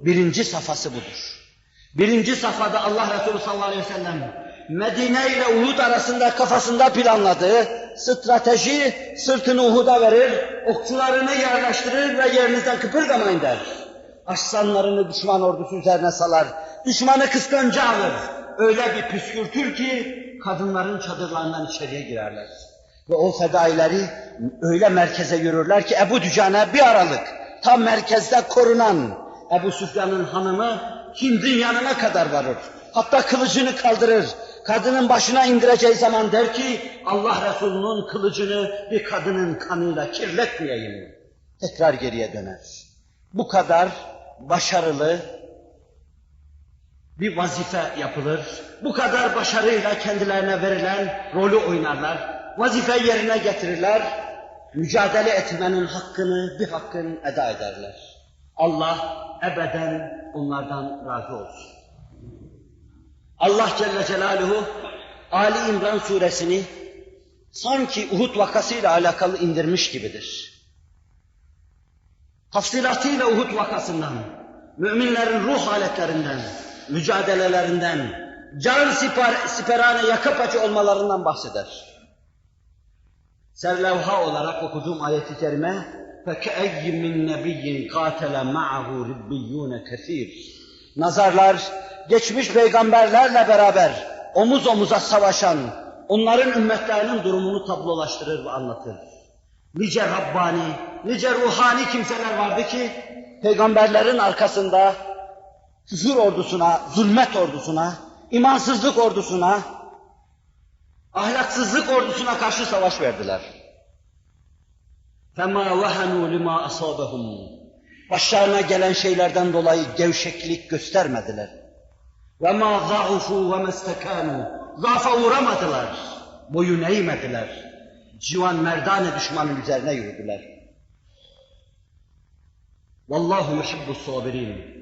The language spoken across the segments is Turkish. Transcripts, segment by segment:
birinci safhası budur. Birinci safhada Allah Resulü sallallahu aleyhi ve sellem Medine ile Uhud arasında kafasında planladığı strateji sırtını Uhud'a verir, okçularını yerleştirir ve yerinizden kıpırdamayın der. Aslanlarını düşman ordusu üzerine salar, düşmanı kıskanca alır. Öyle bir püskürtür ki kadınların çadırlarından içeriye girerler. Ve o fedaileri öyle merkeze yürürler ki Ebu Dücane bir aralık tam merkezde korunan Ebu Süfyan'ın hanımı Hind'in yanına kadar varır. Hatta kılıcını kaldırır. Kadının başına indireceği zaman der ki Allah Resulü'nün kılıcını bir kadının kanıyla kirletmeyeyim. Tekrar geriye döner. Bu kadar başarılı bir vazife yapılır. Bu kadar başarıyla kendilerine verilen rolü oynarlar. Vazife yerine getirirler. Mücadele etmenin hakkını bir hakkın eda ederler. Allah ebeden onlardan razı olsun. Allah Celle Celaluhu Ali İmran suresini sanki Uhud vakasıyla alakalı indirmiş gibidir. Tafsilatıyla Uhud vakasından, müminlerin ruh haletlerinden, mücadelelerinden, can siper, siperane yaka paça olmalarından bahseder. Serlevha olarak okuduğum ayet-i kerime فَكَأَيِّ مِنْ نَبِيٍّ قَاتَلَ مَعَهُ رِبِّيُّونَ كَثِيرٌ Nazarlar, geçmiş peygamberlerle beraber omuz omuza savaşan, onların ümmetlerinin durumunu tablolaştırır ve anlatır. Nice Rabbani, nice ruhani kimseler vardı ki, peygamberlerin arkasında küfür ordusuna, zulmet ordusuna, imansızlık ordusuna, ahlaksızlık ordusuna karşı savaş verdiler. فَمَا وَهَنُوا لِمَا أَصَابَهُمْ Başlarına gelen şeylerden dolayı gevşeklik göstermediler. وَمَا ضَعُفُوا وَمَا اسْتَكَانُوا Zafa uğramadılar, boyun eğmediler. Civan merdane düşmanın üzerine yürüdüler. Vallahu yuhibbu sabirin.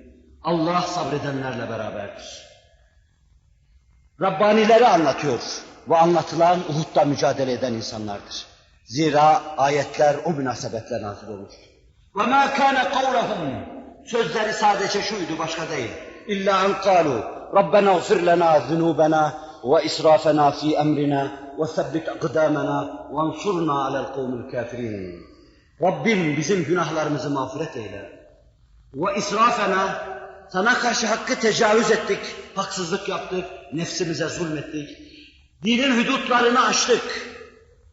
Allah sabredenlerle beraberdir. Rabbanileri anlatıyor ve anlatılan Uhud'da mücadele eden insanlardır. Zira ayetler o münasebetle nazil olmuş. وَمَا كَانَ قَوْلَهُمْ Sözleri sadece şuydu, başka değil. İlla en قَالُوا رَبَّنَا اغْفِرْ لَنَا ذُنُوبَنَا وَإِسْرَافَنَا فِي أَمْرِنَا وَثَبِّتْ أَقْدَامَنَا وَانْصُرْنَا عَلَى الْقَوْمِ الْكَافِرِينَ Rabbim bizim günahlarımızı mağfiret eyle. Ve israfena sana karşı hakkı tecavüz ettik, haksızlık yaptık, nefsimize zulmettik. Dinin hudutlarını aştık.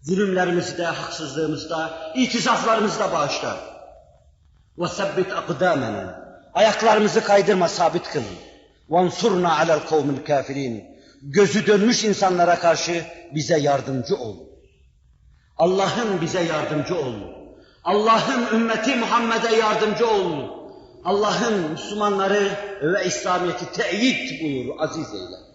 Zulümlerimizi de, haksızlığımızı da, itizaflarımızı da bağışla. Sebbit akdamena. Ayaklarımızı kaydırma, sabit kıl. Vansurna alel kavmil kafirin. Gözü dönmüş insanlara karşı bize yardımcı ol. Allah'ım bize yardımcı ol. Allah'ım ümmeti Muhammed'e yardımcı ol. Allah'ım Müslümanları ve İslamiyet'i teyit buyur, aziz eyle.